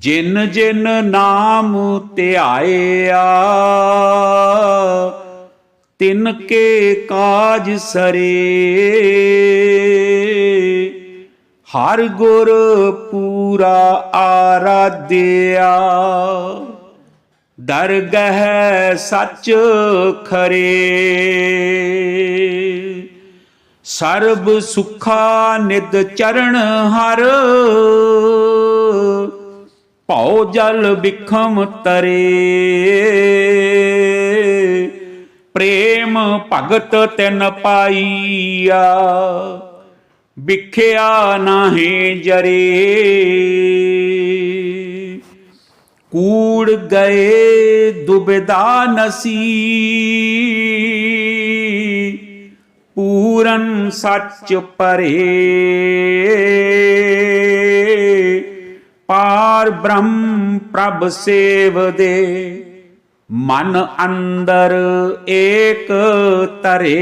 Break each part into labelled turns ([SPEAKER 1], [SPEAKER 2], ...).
[SPEAKER 1] ਜਿਨ ਜਿਨ ਨਾਮ ਧਿਆਇਆ, ਤਿਨ ਕੇ ਕਾਜ ਸਰੇ। ਹਰ ਗੁਰ ਪੂਰਾ ਆਰਾਧਿਆ, ਦਰਗਹਿ ਸੱਚ ਖਰੇ। ਸਰਬ ਸੁਖਾ ਨਿਦ ਚਰਨ ਹਰ ਭਉ ਜਲ ਬਿਖਮ ਤਰੇ। ਪ੍ਰੇਮ ਭਗਤ ਤਿਨ ਪਾਈਆ, ਵਿਖਿਆ ਨਾਹੀ ਜਰੇ। ਕੂੜ ਗਏ ਦੁਬਿਦਾ ਨਸੀ, ਪੂਰਨ ਸੱਚ ਪਰੇ। ਪਾ ਪਾਰ ਬ੍ਰਹਮ ਪ੍ਰਭ ਸੇਵਦੇ ਮਨ ਅੰਦਰ ਏਕ ਤਰੇ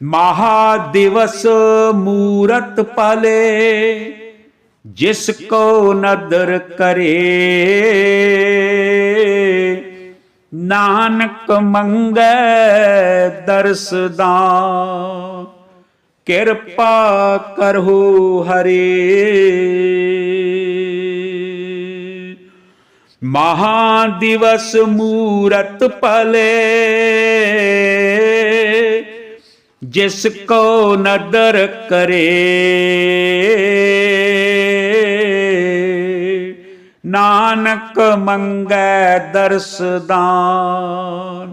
[SPEAKER 1] ਮਹਾ ਦਿਵਸ ਮੂਰਤ ਪਲੇ, ਜਿਸ ਕੋ ਨਦਰ ਕਰੇ। ਨਾਨਕ ਮੰਗੈ ਦਰਸਦਾ ਕਿਰਪਾ ਕਰਹੁ ਹਰੇ। ਮਹਾ ਦਿਵਸ ਮੂਰਤ ਪਲੇ ਜਿਸ ਕੋ ਨਦਰ ਕਰੇ। ਨਾਨਕ ਮੰਗੈ ਦਰਸਦਾਨ